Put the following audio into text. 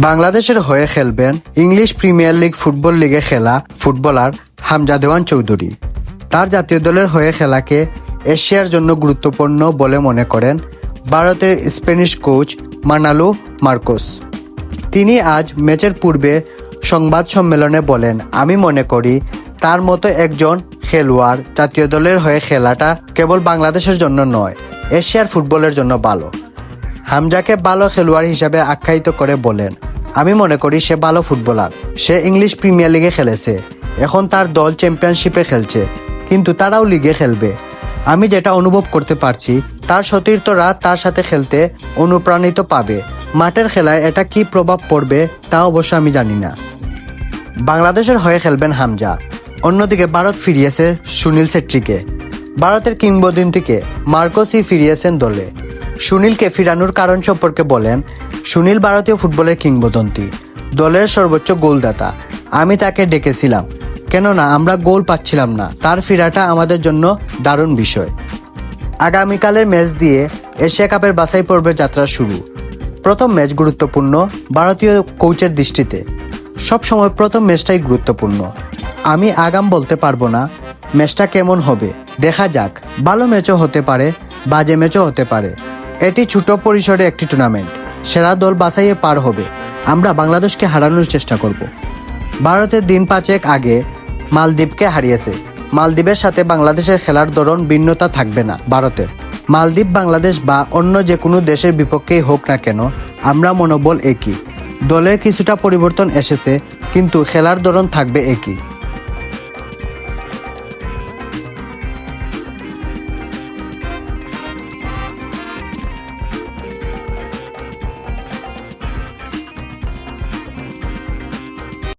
বাংলাদেশের হয়ে খেলবেন ইংলিশ প্রিমিয়ার লিগ ফুটবল লিগে খেলা ফুটবলার হামজা দেওয়ান চৌধুরী। তার জাতীয় দলের হয়ে খেলাকে এশিয়ার জন্য গুরুত্বপূর্ণ বলে মনে করেন ভারতের স্প্যানিশ কোচ মানালু মার্কোস। তিনি আজ ম্যাচের পূর্বে সংবাদ সম্মেলনে বলেন, আমি মনে করি তার মতো একজন খেলোয়াড় জাতীয় দলের হয়ে খেলাটা কেবল বাংলাদেশের জন্য নয়, এশিয়ার ফুটবলের জন্য ভালো। হামজাকে ভালো খেলোয়াড় হিসাবে আখ্যায়িত করে বলেন, আমি মনে করি সে ভালো ফুটবলার। সে ইংলিশ প্রিমিয়ার লিগে খেলেছে। এখন তার দল চ্যাম্পিয়নশিপে খেলছে, কিন্তু তারাও লিগে খেলবে। আমি যেটা অনুভব করতে পারছি, তার সতীর্থরা তার সাথে খেলতে অনুপ্রাণিত পাবে। মাঠের খেলায় এটা কি প্রভাব পড়বে, তা অবশ্য আমি জানি না। বাংলাদেশের হয়ে খেলবেন হামজা। অন্যদিকে ভারত ফিরিয়েছে সুনীল ছেত্রীকে। ভারতের কিংবদন্তিকে মার্কোসি ফিরিয়েছেন দলে। সুনীলকে ফিরানোর কারণ সম্পর্কে বলেন, সুনীল ভারতীয় ফুটবলের কিংবদন্তি, দলের সর্বোচ্চ গোলদাতা। আমি তাকে ডেকেছিলাম। কেননা আমরা গোল পাচ্ছিলাম না। তার ফিরাটা আমাদের জন্য দারুণ বিষয়। আগামীকালের ম্যাচ দিয়ে এশিয়া কাপের বাছাই পর্বের যাত্রা শুরু। প্রথম ম্যাচ গুরুত্বপূর্ণ ভারতীয় কোচের দৃষ্টিতে। সবসময় প্রথম ম্যাচটাই গুরুত্বপূর্ণ। আমি আগাম বলতে পারব না, ম্যাচটা কেমন হবে। দেখা যাক। ভালো ম্যাচও হতে পারে, বাজে ম্যাচও হতে পারে। এটি ছোট পরিসরে একটি টুর্নামেন্ট সেরা দল বাছাইয়ে পার হবে। আমরা বাংলাদেশকে হারানোর চেষ্টা করব। ভারতের দিন পাঁচেক আগে মালদ্বীপকে হারিয়েছে। মালদ্বীপের সাথে বাংলাদেশের খেলার ধরন ভিন্নতা থাকবে না ভারতের। মালদ্বীপ, বাংলাদেশ বা অন্য যে কোনো দেশের বিপক্ষেই হোক না কেন, আমরা মনোবল একই। দলের কিছুটা পরিবর্তন এসেছে, কিন্তু খেলার ধরন থাকবে একই।